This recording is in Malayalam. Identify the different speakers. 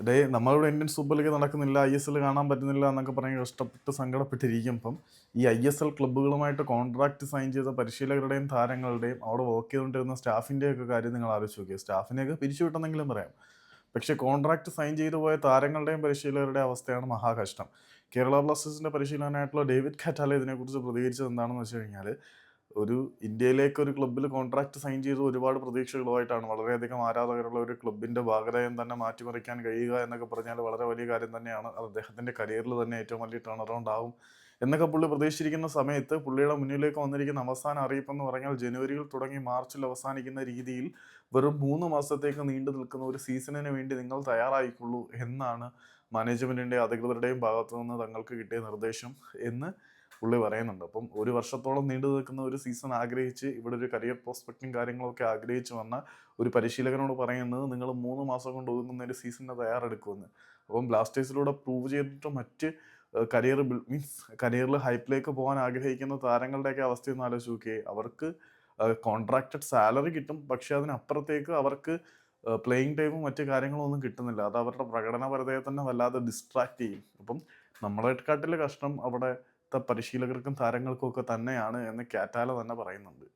Speaker 1: ഡേ നമ്മളിവിടെ ഇന്ത്യൻ സൂപ്പർ ലീഗ് നടക്കുന്നില്ല ഐ എസ് എൽ കാണാൻ പറ്റുന്നില്ല എന്നൊക്കെ പറഞ്ഞ് കഷ്ടപ്പെട്ട് സങ്കടപ്പെട്ടിരിക്കുമ്പം ഈ ഐ എസ് എൽ ക്ലബ്ബുകളുമായിട്ട് കോൺട്രാക്ട് സൈൻ ചെയ്ത പരിശീലകരുടെയും താരങ്ങളുടെയും അവിടെ വർക്ക് ചെയ്തുകൊണ്ടിരുന്ന സ്റ്റാഫിന്റെയൊക്കെ കാര്യം നിങ്ങൾ ആലോചിച്ച് നോക്കിയത് സ്റ്റാഫിനെയൊക്കെ പിരിച്ചു വിട്ടെന്നെങ്കിലും പറയാം. പക്ഷേ കോൺട്രാക്ട് സൈൻ ചെയ്തു പോയ താരങ്ങളുടെയും പരിശീലകരുടെ അവസ്ഥയാണ് മഹാകഷ്ടം. കേരള ബ്ലാസ്റ്റേഴ്സിന്റെ പരിശീലകനായിട്ടുള്ള ഡേവിഡ് ഖറ്റാല ഇതിനെക്കുറിച്ച് പ്രതികരിച്ചത് എന്താണെന്ന് വെച്ച് കഴിഞ്ഞാൽ ഒരു ഇന്ത്യയിലേക്ക് ഒരു ക്ലബ്ബിൽ കോൺട്രാക്ട് സൈൻ ചെയ്ത് ഒരുപാട് പ്രതീക്ഷകളുമായിട്ടാണ് വളരെയധികം ആരാധകരുള്ള ഒരു ക്ലബിന്റെ ഭാഗതയം തന്നെ മാറ്റിമറിക്കാൻ കഴിയുക എന്നൊക്കെ പറഞ്ഞാൽ വളരെ വലിയ കാര്യം തന്നെയാണ്. അദ്ദേഹത്തിന്റെ കരിയറിൽ തന്നെ ഏറ്റവും വലിയ ടേൺ അറൗണ്ട് ആവും. എന്നൊക്കെ പുള്ളി പ്രതീക്ഷിച്ചിരിക്കുന്ന സമയത്ത് പുള്ളിയുടെ മുന്നിലേക്ക് വന്നിരിക്കുന്ന അവസാന അറിയിപ്പെന്ന് പറഞ്ഞാൽ ജനുവരിയിൽ തുടങ്ങി മാർച്ചിൽ അവസാനിക്കുന്ന രീതിയിൽ വെറും മൂന്ന് മാസത്തേക്ക് നീണ്ടു നിൽക്കുന്ന ഒരു സീസണിന് വേണ്ടി നിങ്ങൾ തയ്യാറായിക്കൊള്ളൂ എന്നാണ് മാനേജ്മെന്റിന്റെ അധികൃതരുടെയും ഭാഗത്തു നിന്ന് തങ്ങൾക്ക് കിട്ടിയ നിർദ്ദേശം എന്ന് പുള്ളി പറയുന്നുണ്ട്. അപ്പം ഒരു വർഷത്തോളം നീണ്ടു നിൽക്കുന്ന ഒരു സീസൺ ആഗ്രഹിച്ച് ഇവിടെ ഒരു കരിയർ പ്രോസ്പെക്റ്റും കാര്യങ്ങളൊക്കെ ആഗ്രഹിച്ച് വന്ന ഒരു പരിശീലകനോട് പറയുന്നത് നിങ്ങൾ മൂന്ന് മാസം കൊണ്ട് ഒതുങ്ങുന്ന ഒരു സീസണിനെ തയ്യാറെടുക്കുമെന്ന്. അപ്പം ബ്ലാസ്റ്റേഴ്സിലൂടെ പ്രൂവ് ചെയ്തിട്ട് മറ്റ് കരിയർ മീൻസ് കരിയറിൽ ഹൈപ്പിലേക്ക് പോകാൻ ആഗ്രഹിക്കുന്ന താരങ്ങളുടെയൊക്കെ അവസ്ഥയൊന്നും ആലോചിച്ച് നോക്കിയേ. അവർക്ക് കോൺട്രാക്റ്റഡ് സാലറി കിട്ടും. പക്ഷെ അതിനപ്പുറത്തേക്ക് അവർക്ക് പ്ലേയിങ് ടൈമും മറ്റു കാര്യങ്ങളും ഒന്നും കിട്ടുന്നില്ല. അത് അവരുടെ പ്രകടനപരതയെ തന്നെ വല്ലാതെ ഡിസ്ട്രാക്ട് ചെയ്യും. അപ്പം നമ്മളെക്കാട്ടിലെ കഷ്ടം അവിടുത്തെ പരിശീലകർക്കും താരങ്ങൾക്കും ഒക്കെ തന്നെയാണ് എന്ന് കാറ്റാല തന്നെ പറയുന്നുണ്ട്.